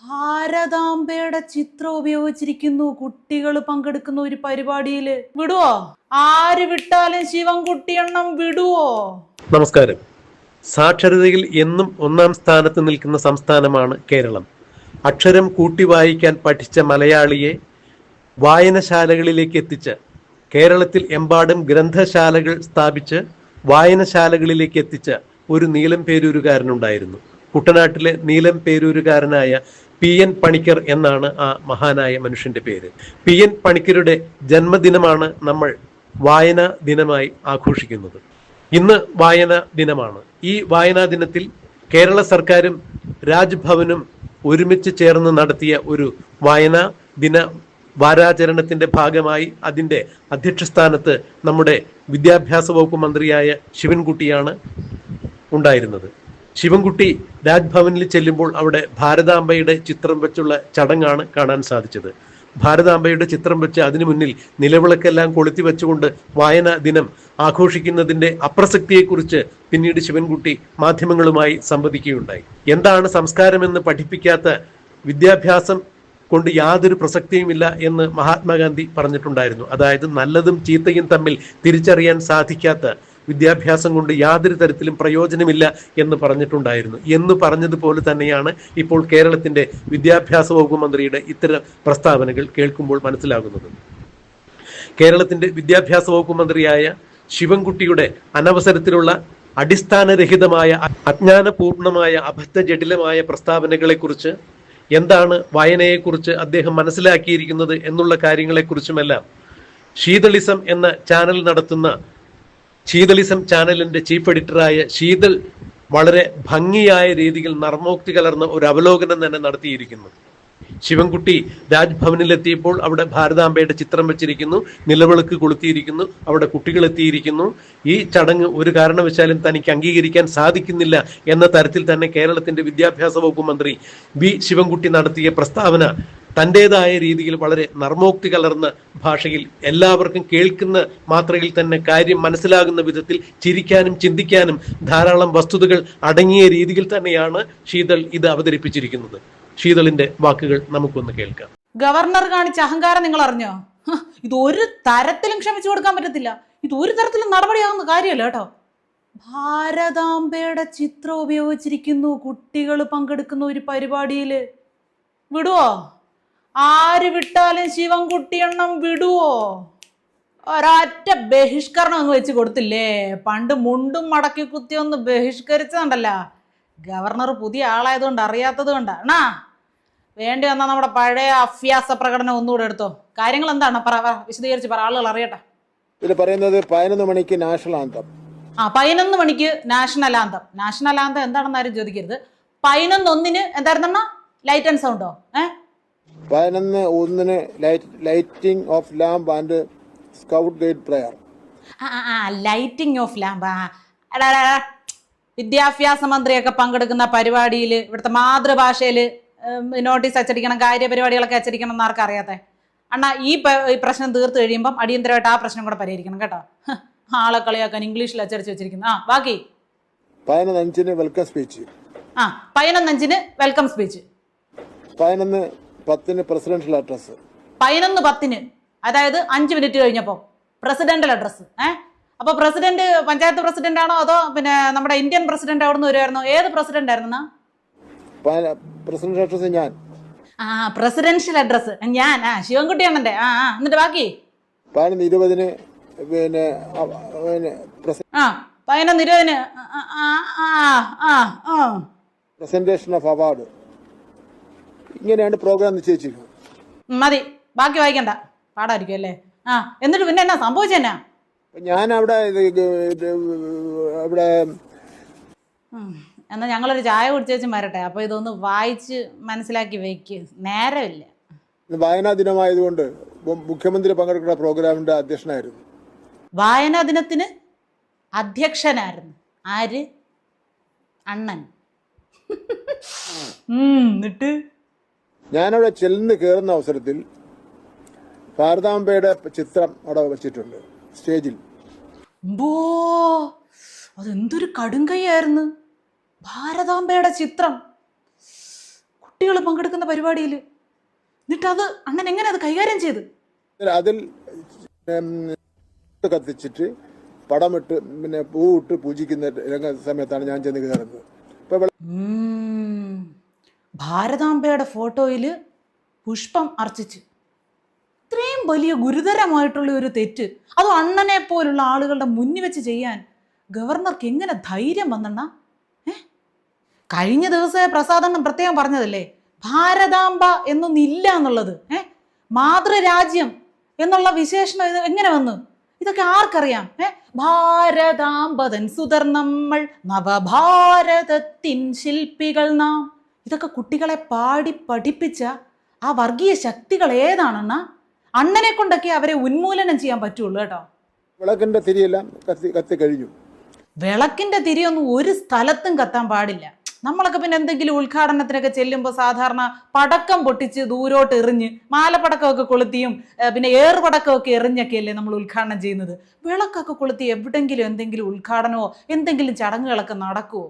ഭാരതാംബയുടെ ചിത്രം ഉപയോഗിച്ചിരിക്കുന്നു. കുട്ടികൾ പങ്കെടുക്കുന്ന ഒരു പരിപാടിയിൽ. വിടുവോ? ആര് വിട്ടാലും ശിവൻകുട്ടിയെണ്ണം വിടുവോ? നമസ്കാരം. സാക്ഷരതയിൽ എന്നും ഒന്നാം സ്ഥാനത്ത് നിൽക്കുന്ന സംസ്ഥാനമാണ് കേരളം. അക്ഷരം കൂട്ടി വായിക്കാൻ പഠിച്ച മലയാളിയെ വായനശാലകളിലേക്ക് എത്തിച്ച് കേരളത്തിൽ എമ്പാടും ഗ്രന്ഥശാലകൾ സ്ഥാപിച്ച് വായനശാലകളിലേക്ക് എത്തിച്ച ഒരു നീലം പേരൂരുകാരനുണ്ടായിരുന്നു. കുട്ടനാട്ടിലെ നീലം പേരൂരുകാരനായ പി എൻ പണിക്കർ എന്നാണ് ആ മഹാനായ മനുഷ്യന്റെ പേര്. പി എൻ പണിക്കരുടെ ജന്മദിനമാണ് നമ്മൾ വായനാ ദിനമായി ആഘോഷിക്കുന്നത്. ഇന്ന് വായനാ ദിനമാണ്. ഈ വായനാ ദിനത്തിൽ കേരള സർക്കാരും രാജ്ഭവനും ഒരുമിച്ച് ചേർന്ന് നടത്തിയ ഒരു വായനാ ദിന വാരാചരണത്തിന്റെ ഭാഗമായി അതിന്റെ അധ്യക്ഷസ്ഥാനത്ത് നമ്മുടെ വിദ്യാഭ്യാസ വകുപ്പ് മന്ത്രിയായ ശിവൻകുട്ടിയാണ് ഉണ്ടായിരുന്നത്. ശിവൻകുട്ടി രാജ്ഭവനിൽ ചെല്ലുമ്പോൾ അവിടെ ഭാരതാംബയുടെ ചിത്രം വെച്ചുള്ള ചടങ്ങാണ് കാണാൻ സാധിച്ചത്. ഭാരതാംബയുടെ ചിത്രം വെച്ച് അതിനു മുന്നിൽ നിലവിളക്കെല്ലാം കൊളുത്തി വെച്ചുകൊണ്ട് വായനാ ദിനം ആഘോഷിക്കുന്നതിന്റെ അപ്രസക്തിയെക്കുറിച്ച് പിന്നീട് ശിവൻകുട്ടി മാധ്യമങ്ങളുമായി സംവദിക്കുകയുണ്ടായി. എന്താണ് സംസ്കാരമെന്ന് പഠിപ്പിക്കാത്ത വിദ്യാഭ്യാസം കൊണ്ട് യാതൊരു പ്രസക്തിയുമില്ല എന്ന് മഹാത്മാഗാന്ധി പറഞ്ഞിട്ടുണ്ടായിരുന്നു. അതായത് നല്ലതും ചീത്തയും തമ്മിൽ തിരിച്ചറിയാൻ സാധിക്കാത്ത വിദ്യാഭ്യാസം കൊണ്ട് യാതൊരു തരത്തിലും പ്രയോജനമില്ല എന്ന് പറഞ്ഞിട്ടുണ്ടായിരുന്നു. എന്ന് പറഞ്ഞതുപോലെ തന്നെയാണ് ഇപ്പോൾ കേരളത്തിന്റെ വിദ്യാഭ്യാസ വകുപ്പ് മന്ത്രിയുടെ ഇത്തരം പ്രസ്താവനകൾ കേൾക്കുമ്പോൾ മനസ്സിലാകുന്നത്. കേരളത്തിന്റെ വിദ്യാഭ്യാസ വകുപ്പ് മന്ത്രിയായ ശിവൻകുട്ടിയുടെ അനവസരത്തിലുള്ള അടിസ്ഥാനരഹിതമായ അജ്ഞാനപൂർണമായ അബദ്ധജടിലമായ പ്രസ്താവനകളെക്കുറിച്ച് എന്താണ് വായനയെക്കുറിച്ച് അദ്ദേഹം മനസ്സിലാക്കിയിരിക്കുന്നത് എന്നുള്ള കാര്യങ്ങളെക്കുറിച്ചുമെല്ലാം ശീതളിസം എന്ന ചാനൽ നടത്തുന്ന ശീതളിസം ചാനലിന്റെ ചീഫ് എഡിറ്ററായ ശീതൽ വളരെ ഭംഗിയായ രീതിയിൽ നർമ്മോക്തി കലർന്ന ഒരു അവലോകനം തന്നെ നടത്തിയിരിക്കുന്നു. ശിവൻകുട്ടി രാജ്ഭവനിലെത്തിയപ്പോൾ അവിടെ ഭാരതാംബയുടെ ചിത്രം വെച്ചിരിക്കുന്നു നിലവിളക്ക് കൊളുത്തിയിരിക്കുന്നു അവിടെ കുട്ടികൾ എത്തിയിരിക്കുന്നു. ഈ ചടങ്ങ് ഒരു കാരണവശാലും തനിക്ക് അംഗീകരിക്കാൻ സാധിക്കുന്നില്ല എന്ന തരത്തിൽ തന്നെ കേരളത്തിന്റെ വിദ്യാഭ്യാസ വകുപ്പ് മന്ത്രി ബി ശിവൻകുട്ടി നടത്തിയ പ്രസ്താവന തന്റെതായ രീതിയിൽ വളരെ നർമ്മോക്തി കലർന്ന ഭാഷയിൽ എല്ലാവർക്കും കേൾക്കുന്ന മാത്രയിൽ തന്നെ കാര്യം മനസ്സിലാകുന്ന വിധത്തിൽ ചിരിക്കാനും ചിന്തിക്കാനും ധാരാളം വസ്തുതകൾ അടങ്ങിയ രീതിയിൽ തന്നെയാണ് ശീതൾ ഇത് അവതരിപ്പിച്ചിരിക്കുന്നത്. ശീതളിന്റെ വാക്കുകൾ നമുക്കൊന്ന് കേൾക്കാം. ഗവർണർ കാണിച്ച അഹങ്കാരം നിങ്ങൾ അറിഞ്ഞോ? ഇത് ഒരു തരത്തിലും ക്ഷമിച്ചു കൊടുക്കാൻ പറ്റത്തില്ല. ഇത് ഒരു തരത്തിലും നടപടിയാകുന്ന കാര്യമല്ല കേട്ടോ. ഭാരതാംബയുടെ ചിത്രം ഉപയോഗിച്ചിരിക്കുന്നു. കുട്ടികൾ പങ്കെടുക്കുന്ന ഒരു പരിപാടിയിൽ വിടുവോ? ആര് വിട്ടാലും ശിവൻകുട്ടിയെണ്ണം വിടുവോ? ഒരൊറ്റ ബഹിഷ്കരണം അങ്ങ് വെച്ച് കൊടുത്തില്ലേ? പണ്ട് മുണ്ടും മടക്കി കുത്തി ഒന്ന് ബഹിഷ്കരിച്ചതുണ്ടല്ല. ഗവർണർ പുതിയ ആളായതുകൊണ്ട് അറിയാത്തത് അണ്ണാ. വേണ്ടി വന്നാൽ നമ്മുടെ പഴയ അഭ്യാസ പ്രകടനം ഒന്നുകൂടെ എടുത്തോ. കാര്യങ്ങൾ എന്താണ്? പറ വിശദീകരിച്ച് പറ ആളുകൾ അറിയട്ടെ. ഇത് പറയുന്നത് പതിനൊന്ന് മണിക്ക് നാഷണൽ ആന്തം. ആ പതിനൊന്ന് മണിക്ക് നാഷണൽ ആന്തം. നാഷണൽ ആന്തം എന്താണെന്ന് ആരും ചോദിക്കരുത്. പതിനൊന്ന് ഒന്നിന് എന്തായിരുന്ന ലൈറ്റ് ആൻഡ് സൗണ്ടോ? ഏ? പതിനൊന്ന് ഒന്നിന് lighting of lamp and scout guide prayer. Lighting of lamp. വിദ്യാഭ്യാസ മന്ത്രിയൊക്കെ പങ്കെടുക്കുന്ന പരിപാടിയിൽ ഇവിടുത്തെ മാതൃഭാഷയിൽ നോട്ടീസ് അച്ചടിക്കണം കാര്യപരിപാടികളൊക്കെ അച്ചടിക്കണം എന്ന് ആർക്കും അറിയാത്തെ? അണ്ണാ ഈ പ്രശ്നം തീർത്ത് കഴിയുമ്പം അടിയന്തരമായിട്ട് ആ പ്രശ്നം കൂടെ പരിഹരിക്കണം കേട്ടോ. ആളെ കളിയാക്കാൻ ഇംഗ്ലീഷിൽ അച്ചടിച്ച് വെച്ചിരിക്കുന്നു. ആ ബാക്കി. പതിനൊന്നഞ്ചിന് വെൽക്കം സ്പീച്ച് ആ പതിനൊന്നഞ്ചിന് വെൽക്കം സ്പീച്ച് പതിനൊന്ന് പത്തിന് പ്രസിഡൻഷ്യൽ അഡ്രസ് പതിനൊന്ന് പത്തിന് അതായത് അഞ്ച് മിനിറ്റ് കഴിഞ്ഞപ്പോൾ പ്രസിഡന്റൽ അഡ്രസ് ഏഹ് അപ്പോൾ പ്രസിഡന്റ് പഞ്ചായത്ത് പ്രസിഡന്റ് ആണോ അതോ പിന്നെ നമ്മുടെ ഇന്ത്യൻ പ്രസിഡന്റ് അവിടെ നിന്ന് വരുമായിരുന്നോ ഏത് പ്രസിഡന്റ് ആയിരുന്നു പ്രസിഡൻഷ്യൽ അഡ്രസ് ഞാൻ. ആ പ്രസിഡൻഷ്യൽ അഡ്രസ് ഞാൻ ആ ശിവൻകുട്ടിയാണെന്റെ ആ ആ എന്നിട്ട് ബാക്കി? പതിനൊന്ന് ഇരുപതിന് പിന്നെ ആ പതിനൊന്ന് ഇരുപതിന് ആ ആ ആ പ്രസന്റേഷൻ ഓഫ് അവാർഡ് ഇങ്ങനെയാണ് പ്രോഗ്രാം നിശ്ചയിച്ചിരിക്കുന്നത്. മതി. ബാക്കി വായിക്കണ്ട. പാടായിരിക്കും അല്ലേ? ആ എന്നിട്ട് പിന്നെ എന്നാ? സംഭവിച്ചെന്നാ ഞാൻ അവിടെ അവിടെ ഉം. എന്നാ ഞങ്ങളൊരു ചായ കുടിച്ചേച്ചും വരട്ടെ. അപ്പൊ ഇതൊന്ന് വായിച്ച് മനസ്സിലാക്കി വെക്ക്. നേരമില്ല. വായനാ ദിനമായതുകൊണ്ട് മുഖ്യമന്ത്രി പങ്കെടുക്കുന്ന പ്രോഗ്രാമിന്റെ അധ്യക്ഷനായിരുന്നു. വായനാ ദിനത്തിന് അധ്യക്ഷനായിരുന്നു. ആര്? അണ്ണൻ. എന്നിട്ട്? ഞാനവിടെ ചെല്ലുന്ന കയറുന്ന അവസരത്തിൽ ഭാരതാംബയുടെ ചിത്രം അവിടെ വെച്ചിട്ടുണ്ട് സ്റ്റേജിൽ. ബോ അതെന്തൊരു കടുങ്കൈയായിരുന്നു. ഭാരതാംബയുടെ ചിത്രം. കുട്ടികൾ പങ്കെടുക്കുന്ന പരിപാടിയിൽ എന്നിട്ട് അത് അങ്ങനെ എങ്ങനെ അത് കൈകാര്യം ചെയ്ത്? അതിൽ കത്തിച്ചിട്ട് പടമിട്ട് പിന്നെ പൂവിട്ട് പൂജിക്കുന്ന രംഗ സമയത്താണ് ഞാൻ ചെന്ന് കയറുന്നത്. ഇപ്പൊ. ഭാരതാംബയുടെ ഫോട്ടോയിൽ പുഷ്പം അർച്ചിച്ച്. ഇത്രയും വലിയ ഗുരുതരമായിട്ടുള്ള ഒരു തെറ്റ്. അത് അണ്ണനെ പോലുള്ള ആളുകളുടെ മുന്നിൽ വെച്ച് ചെയ്യാൻ ഗവർണർക്ക് എങ്ങനെ ധൈര്യം വന്നെണ്ണ? ഏ? കഴിഞ്ഞ ദിവസം പ്രസാദണ്ണം പ്രത്യേകം പറഞ്ഞതല്ലേ? ഭാരതാംബ എന്നൊന്നില്ല എന്നുള്ളത്. ഏ? മാതൃരാജ്യം എന്നുള്ള വിശേഷണം എങ്ങനെ വന്നു? ഇതൊക്കെ ആർക്കറിയാം? ഏ? ഭാരതാംബതൻ സുതർ നമ്മൾ നവഭാരതത്തിൻ ശില്പികൾ നാം. ഇതൊക്കെ കുട്ടികളെ പാടി പഠിപ്പിച്ച ആ വർഗീയ ശക്തികൾ ഏതാണെന്ന അണ്ണനെ കൊണ്ടൊക്കെ അവരെ ഉന്മൂലനം ചെയ്യാൻ പറ്റുള്ളൂ കേട്ടോ. വിളക്കിന്റെ തിരിയെല്ലാം കത്തി കത്തി കഴിഞ്ഞു. വിളക്കിന്റെ തിരിയൊന്നും ഒരു സ്ഥലത്തും കത്താൻ പാടില്ല. നമ്മളൊക്കെ പിന്നെ എന്തെങ്കിലും ഉദ്ഘാടനത്തിനൊക്കെ ചെല്ലുമ്പോൾ സാധാരണ പടക്കം പൊട്ടിച്ച് ദൂരോട്ട് എറിഞ്ഞ് മാലപ്പടക്കമൊക്കെ കൊളുത്തിയും പിന്നെ ഏറുപടക്കമൊക്കെ എറിഞ്ഞൊക്കെയല്ലേ നമ്മൾ ഉദ്ഘാടനം ചെയ്യുന്നത്? വിളക്കൊക്കെ കൊളുത്തി എവിടെങ്കിലും എന്തെങ്കിലും ഉദ്ഘാടനമോ എന്തെങ്കിലും ചടങ്ങുകളൊക്കെ നടക്കുമോ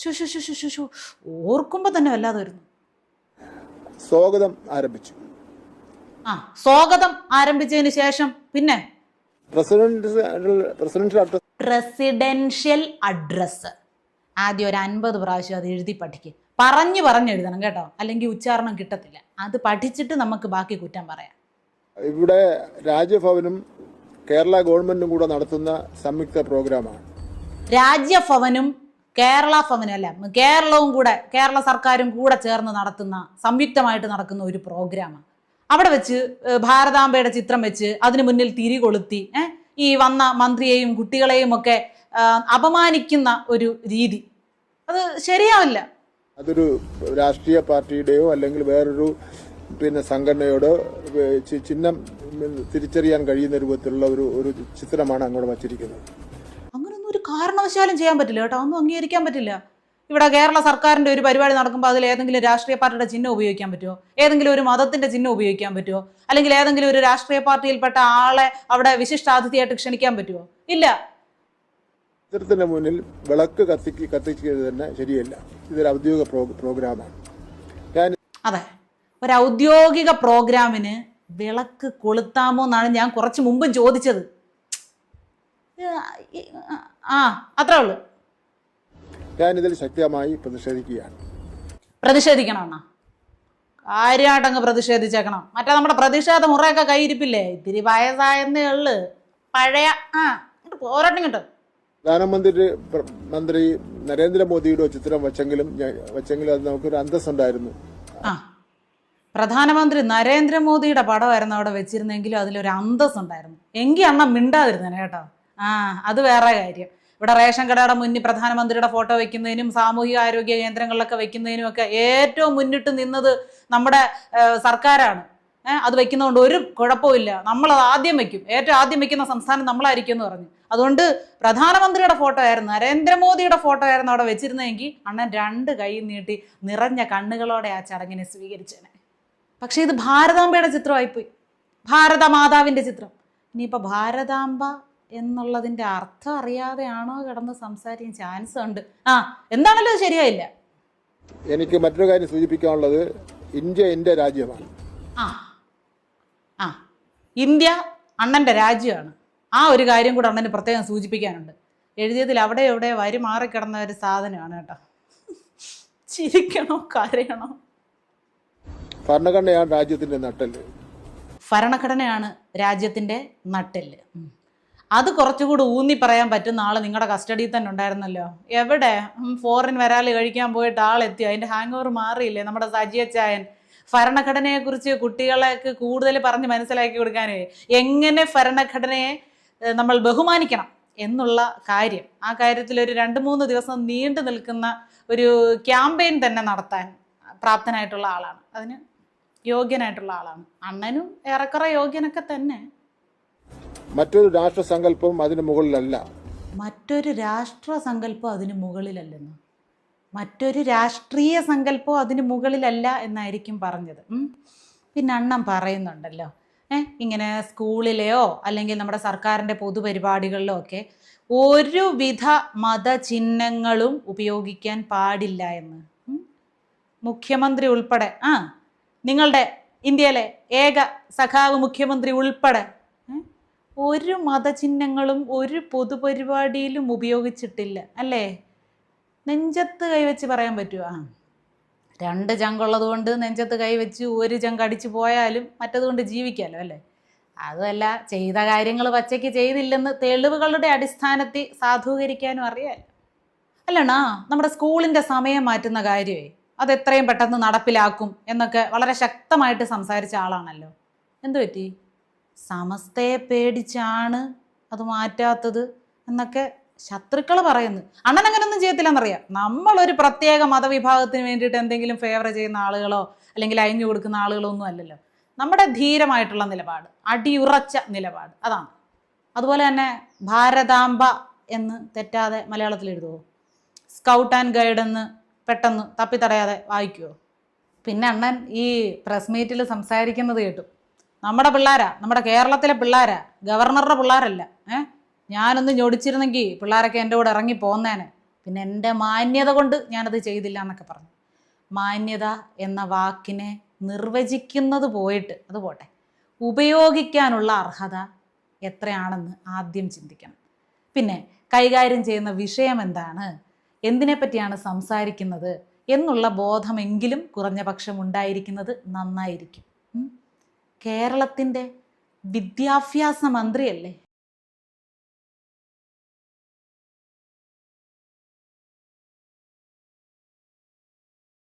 ശു ശു ശു ശു ശു ശു. ഓർക്കുമ്പോൾ തന്നെ വല്ലാതെ വരുന്നു. സ്വാഗതം ആരംഭിച്ചു. ആ സ്വാഗതം ആരംഭിച്ചതിന് ശേഷം പിന്നെ? അഡ്രസ് പ്രസിഡൻഷ്യൽ അഡ്രസ്സ് ആദ്യം ഒരു അൻപത് പ്രാവശ്യം അത് എഴുതി പഠിക്കുക പറഞ്ഞു പറഞ്ഞു എഴുതണം കേട്ടോ. അല്ലെങ്കിൽ ഉച്ചാരണം കിട്ടത്തില്ല. അത് പഠിച്ചിട്ട് നമുക്ക് ബാക്കി കുറ്റം പറയാം. ഇവിടെ രാജ്യഭവനും കേരള ഗവൺമെന്റും കൂടെ നടത്തുന്ന സംയുക്ത പ്രോഗ്രാമാണ്. രാജ്യഭവനും കേരള ഭവനും അല്ല കേരളവും കൂടെ കേരള സർക്കാരും കൂടെ ചേർന്ന് നടത്തുന്ന സംയുക്തമായിട്ട് നടക്കുന്ന ഒരു പ്രോഗ്രാമാണ് അവിടെ വെച്ച് ഭാരതാംബയുടെ ചിത്രം വെച്ച് അതിനു മുന്നിൽ തിരി കൊളുത്തി ഈ വന്ന മന്ത്രിയെയും കുട്ടികളെയും ഒക്കെ അപമാനിക്കുന്ന ഒരു രീതി. അത് ശരിയാവില്ല. അതൊരു രാഷ്ട്രീയ പാർട്ടിയുടെയോ അല്ലെങ്കിൽ വേറൊരു പിന്നെ സംഘടനയോടോ ചിഹ്നം തിരിച്ചറിയാൻ കഴിയുന്ന രൂപത്തിലുള്ള ഒരു ഒരു ചിത്രമാണ് അങ്ങോട്ട് വച്ചിരിക്കുന്നത്. ഒരു കാരണവശാലും ചെയ്യാൻ പറ്റില്ല കേട്ടോ. ഒന്നും അംഗീകരിക്കാൻ പറ്റില്ല. ഇവിടെ കേരള സർക്കാരിന്റെ ഒരു പരിപാടി നടക്കുമ്പോൾ അതിൽ ഏതെങ്കിലും രാഷ്ട്രീയ പാർട്ടിയുടെ ചിഹ്നം ഉപയോഗിക്കാൻ പറ്റുമോ ഏതെങ്കിലും ഒരു മതത്തിന്റെ ചിഹ്നം ഉപയോഗിക്കാൻ പറ്റുമോ അല്ലെങ്കിൽ ഏതെങ്കിലും ഒരു രാഷ്ട്രീയ പാർട്ടിയിൽപ്പെട്ട ആളെ അവിടെ വിശിഷ്ടാതിഥിയായിട്ട് ക്ഷണിക്കാൻ പറ്റുമോ ഇല്ല. ചിത്രത്തിന്റെ മുന്നിൽ വിളക്ക് കത്തിക്ക് കത്തിക്കുന്നത് തന്നെ ശരിയല്ല. ഇതൊരു ഔദ്യോഗിക പ്രോഗ്രാമാണ്. ഞാൻ അതെ. ഒരു ഔദ്യോഗിക പ്രോഗ്രാമിന് വിളക്ക് കൊളുത്താമോ എന്നാണ് ഞാൻ കുറച്ച് മുമ്പും ചോദിച്ചത്. ആ അത്രേ ഉള്ളൂ ഞാനിതിൽ ശക്തമായി പ്രതിഷേധിക്കുകയാണ്. പ്രതിഷേധിക്കണം എന്നാ കാര്യമായിട്ടങ്ങ് പ്രതിഷേധിച്ചേക്കണം. മറ്റേ നമ്മുടെ പ്രതിഷേധ മുറയൊക്കെ കൈയിരിപ്പില്ലേ ഇത്തിരി വയസ്സായെന്നേ ഉള്ളു. പഴയ ആ പോരട്ടെ ഇങ്ങോട്ട്. പ്രധാനമന്ത്രി പ്ര- മന്ത്രി നരേന്ദ്രമോദിയുടെ ചിത്രം വെച്ചെങ്കിലും വെച്ചെങ്കിലും അത് നമുക്കൊരു അന്തസ്സുണ്ടായിരുന്നു. ആ. പ്രധാനമന്ത്രി നരേന്ദ്രമോദിയുടെ പടമായിരുന്നു അവിടെ വെച്ചിരുന്നെങ്കിലും അതിലൊരു അന്തസ് ഉണ്ടായിരുന്നു എങ്കിൽ അണ്ണ മിണ്ടാതിരുന്നേനെ കേട്ടോ. ആ അത് വേറെ കാര്യം. ഇവിടെ റേഷൻ കടയുടെ മുന്നിൽ പ്രധാനമന്ത്രിയുടെ ഫോട്ടോ വെക്കുന്നതിനും സാമൂഹിക ആരോഗ്യ കേന്ദ്രങ്ങളിലൊക്കെ വെക്കുന്നതിനും ഒക്കെ ഏറ്റവും മുന്നിട്ട് നിന്നത് നമ്മുടെ സർക്കാരാണ്. അത് വെക്കുന്നതുകൊണ്ട് ഒരു കുഴപ്പമില്ല നമ്മളത് ആദ്യം വെക്കും. ഏറ്റവും ആദ്യം വെക്കുന്ന സംസ്ഥാനം നമ്മളായിരിക്കും എന്ന് പറഞ്ഞു. അതുകൊണ്ട് പ്രധാനമന്ത്രിയുടെ ഫോട്ടോ ആയിരുന്നു നരേന്ദ്രമോദിയുടെ ഫോട്ടോ ആയിരുന്നു അവിടെ വെച്ചിരുന്നെങ്കിൽ അണ്ണൻ രണ്ട് കൈ നീട്ടി നിറഞ്ഞ കണ്ണുകളോടെ ആ ചടങ്ങിനെ സ്വീകരിച്ചേനെ. പക്ഷേ ഇത് ഭാരതാംബയുടെ ചിത്രമായിപ്പോയി. ഭാരതമാതാവിന്റെ ചിത്രം. ഇനിയിപ്പോൾ ഭാരതാംബ എന്നുള്ളതിന്റെ അർത്ഥം അറിയാതെയാണോ കിടന്ന് സംസാരിക്കാൻ ചാൻസ് ഉണ്ട്? ആ എന്താണല്ലോ ശരിയായില്ല? എനിക്ക് മറ്റൊരു കാര്യം സൂചിപ്പിക്കാനുള്ളത് ഇന്ത്യ എന്റെ രാജ്യമാണ്. ആ ആ ഇന്ത്യ അണ്ണന്റെ രാജ്യമാണ്. ആ ഒരു കാര്യം കൂടെ അണ്ണന് പ്രത്യേകം സൂചിപ്പിക്കാനുണ്ട്. എഴുതിയതിൽ അവിടെ എവിടെ വരി മാറിക്കിടന്ന ഒരു സാധനമാണ് കേട്ടോ. ചിരിക്കണോ കരയണോ? ഭരണഘടനയാണ് രാജ്യത്തിന്റെ നട്ടൽ ഭരണഘടനയാണ് രാജ്യത്തിന്റെ നട്ടെല്ല്. അത് കുറച്ചുകൂടി ഊന്നി പറയാൻ പറ്റുന്ന ആൾ നിങ്ങളുടെ കസ്റ്റഡിയിൽ തന്നെ ഉണ്ടായിരുന്നല്ലോ. എവിടെ? ഫോറിൻ വരാൽ കഴിക്കാൻ പോയിട്ട് ആളെത്തി. അതിന്റെ ഹാങ് ഓവർ മാറിയില്ലേ നമ്മുടെ സജിയച്ചായൻ ഭരണഘടനയെക്കുറിച്ച് കുട്ടികളെക്ക് കൂടുതൽ പറഞ്ഞ് മനസ്സിലാക്കി കൊടുക്കാനേ. എങ്ങനെ ഭരണഘടനയെ നമ്മൾ ബഹുമാനിക്കണം എന്നുള്ള കാര്യം. ആ കാര്യത്തിൽ ഒരു രണ്ട് മൂന്ന് ദിവസം നീണ്ടു നിൽക്കുന്ന ഒരു ക്യാമ്പയിൻ തന്നെ നടത്താൻ പ്രാപ്തനായിട്ടുള്ള ആളാണ്. അതിന് യോഗ്യനായിട്ടുള്ള ആളാണ്. അണ്ണനും ഏറെക്കുറെ യോഗ്യനൊക്കെ തന്നെ. മറ്റൊരു രാഷ്ട്ര സങ്കല്പം അതിന് മുകളിലല്ല. മറ്റൊരു രാഷ്ട്ര സങ്കല്പം അതിന് മുകളിലല്ലെന്ന്. മറ്റൊരു രാഷ്ട്രീയ സങ്കല്പം അതിന് മുകളിലല്ല എന്നായിരിക്കും പറഞ്ഞത്. പിന്നെ അണ്ണം പറയുന്നുണ്ടല്ലോ. ഏ? ഇങ്ങനെ സ്കൂളിലെയോ അല്ലെങ്കിൽ നമ്മുടെ സർക്കാരിന്റെ പൊതുപരിപാടികളിലോ ഒക്കെ ഒരുവിധ മതചിഹ്നങ്ങളും ഉപയോഗിക്കാൻ പാടില്ല എന്ന്. മുഖ്യമന്ത്രി ഉൾപ്പെടെ. ആ നിങ്ങളുടെ ഇന്ത്യയിലെ ഏക സഖാവ് മുഖ്യമന്ത്രി ഉൾപ്പെടെ? ഒരു മതചിഹ്നങ്ങളും ഒരു പൊതുപരിപാടിയിലും ഉപയോഗിച്ചിട്ടില്ല അല്ലേ? നെഞ്ചത്ത് കൈവച്ച് പറയാൻ പറ്റുമോ രണ്ട് ചങ്കുള്ളത് കൊണ്ട് നെഞ്ചത്ത് കൈവച്ച് ഒരു ചങ്ക് അടിച്ചു പോയാലും മറ്റത് കൊണ്ട് ജീവിക്കാമല്ലോ അല്ലേ? അതല്ല ചെയ്ത കാര്യങ്ങൾ പച്ചയ്ക്ക് ചെയ്തില്ലെന്ന് തെളിവുകളുടെ അടിസ്ഥാനത്തിൽ സാധൂകരിക്കാനും അറിയാമല്ലോ അല്ലണാ നമ്മുടെ സ്കൂളിന്റെ സമയം മാറ്റുന്ന കാര്യമേ അത് എത്രയും പെട്ടെന്ന് നടപ്പിലാക്കും എന്നൊക്കെ വളരെ ശക്തമായിട്ട് സംസാരിച്ച ആളാണല്ലോ. എന്തു പറ്റി സമസ്തയെ പേടിച്ചാണ് അത് മാറ്റാത്തത് എന്നൊക്കെ ശത്രുക്കൾ പറയുന്നു. അണ്ണൻ അങ്ങനെയൊന്നും ചെയ്യത്തില്ലെന്നറിയാം. നമ്മളൊരു പ്രത്യേക മതവിഭാഗത്തിന് വേണ്ടിയിട്ട് എന്തെങ്കിലും ഫേവർ ചെയ്യുന്ന ആളുകളോ അല്ലെങ്കിൽ അയഞ്ഞു കൊടുക്കുന്ന ആളുകളോ ഒന്നും അല്ലല്ലോ. നമ്മുടെ ധീരമായിട്ടുള്ള നിലപാട് അടിയുറച്ച നിലപാട് അതാണ്. അതുപോലെ തന്നെ ഭാരതാംബ എന്ന് തെറ്റാതെ മലയാളത്തിൽ എഴുതുമോ സ്കൗട്ട് ആൻഡ് ഗൈഡ് എന്ന് പെട്ടെന്ന് തപ്പിത്തടയാതെ വായിക്കുമോ പിന്നെ അണ്ണൻ ഈ പ്രസ് മീറ്റിൽ സംസാരിക്കുന്നത് കേട്ടു. നമ്മുടെ പിള്ളേരാ? നമ്മുടെ കേരളത്തിലെ പിള്ളേരാ? ഗവർണറുടെ പിള്ളേരല്ല. ഏ? ഞാനൊന്ന് ഞൊടിച്ചിരുന്നെങ്കിൽ പിള്ളേരൊക്കെ എന്റെ കൂടെ ഇറങ്ങി പോന്നേനെ. പിന്നെ എന്റെ മാന്യത കൊണ്ട് ഞാനത് ചെയ്തില്ല എന്നൊക്കെ പറഞ്ഞു. മാന്യത എന്ന വാക്കിനെ നിർവചിക്കുന്നത് പോയിട്ട് അത് പോട്ടെ. ഉപയോഗിക്കാനുള്ള അർഹത എത്രയാണെന്ന് ആദ്യം ചിന്തിക്കണം. പിന്നെ കൈകാര്യം ചെയ്യുന്ന വിഷയം എന്താണ്? എന്തിനെപ്പറ്റിയാണ് സംസാരിക്കുന്നത്? എന്നുള്ള ബോധമെങ്കിലും കുറഞ്ഞ പക്ഷം ഉണ്ടായിരിക്കുന്നത് നന്നായിരിക്കും. കേരളത്തിന്റെ വിദ്യാഭ്യാസ മന്ത്രിയല്ലേ?